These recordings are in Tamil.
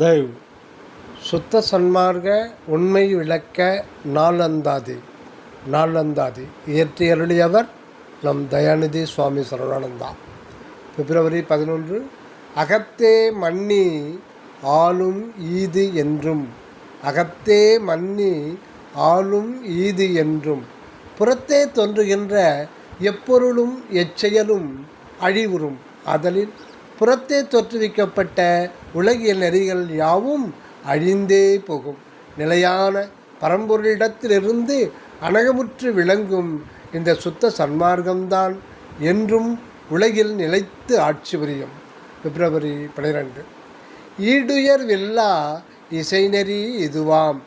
தெய்வ். சுத்த சன்மார்க்க உண்மை விளக்க நாளந்தாதி நாளந்தாதி. இயற்றி அருளியவர் நம் தயாநிதி சுவாமி சரவணானந்தா பிப்ரவரி பதினொன்று அகத்தே மன்னி ஆளும் ஈது என்றும் அகத்தே மன்னி ஆளும் ஈது என்றும் புறத்தே தோன்றுகின்ற எப்பொருளும் எச்செயலும் அழிவுறும் அதலில் புறத்தே தோற்றுவிக்கப்பட்ட உலகியல் நெறிகள் யாவும் அழிந்தே போகும். நிலையான பரம்பொருளிடத்திலிருந்து அணகமுற்று விளங்கும் இந்த சுத்த சன்மார்க்கம்தான் என்றும் உலகில் நிலைத்து ஆட்சி புரியும். பிப்ரவரி பனிரெண்டு. ஈடுயர் வில்லா இசைநெறி இதுவாம்.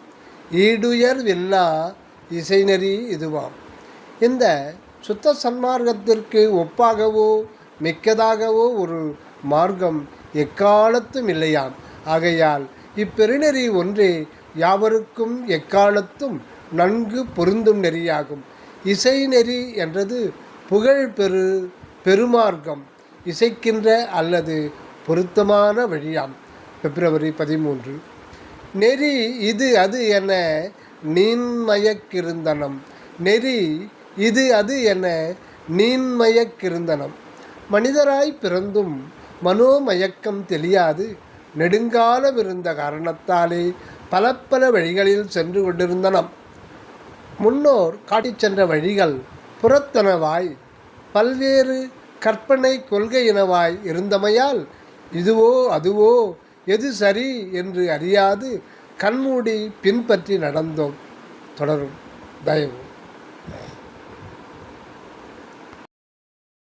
ஈடுயர் வில்லா இசைநெறி இதுவாம். இந்த சுத்த சன்மார்க்கத்திற்கு ஒப்பாகவோ மிக்கதாகவோ ஒரு மார்க்கம் எக்காலத்தும் இல்லையாம். ஆகையால் இப்பெருநெறி ஒன்றே யாவருக்கும் எக்காலத்தும் நன்கு பொருந்தும் நெறியாகும். இசை நெறி என்றது புகழ் பெரு பெருமார்க்கம். இசைக்கின்ற அல்லது பொருத்தமான வழியாம். பிப்ரவரி பதிமூன்று. நெறி இது அது என நீன்மயக்கிருந்தனம் நெறி இது அது என நீன்மயக்கிருந்தனம் மனிதராய் பிறந்தும் மனோமயக்கம் தெரியாது. நெடுங்காலம் இருந்த காரணத்தாலே பல பல வழிகளில் சென்று கொண்டிருந்தனம் முன்னோர் காட்டிச் சென்ற வழிகள் புறத்தனவாய் பல்வேறு கற்பனை கொள்கையினவாய் இருந்தமையால் இதுவோ அதுவோ எது சரி என்று அறியாது கண்மூடி பின்பற்றி நடந்தோம். தொடரும். தயவு.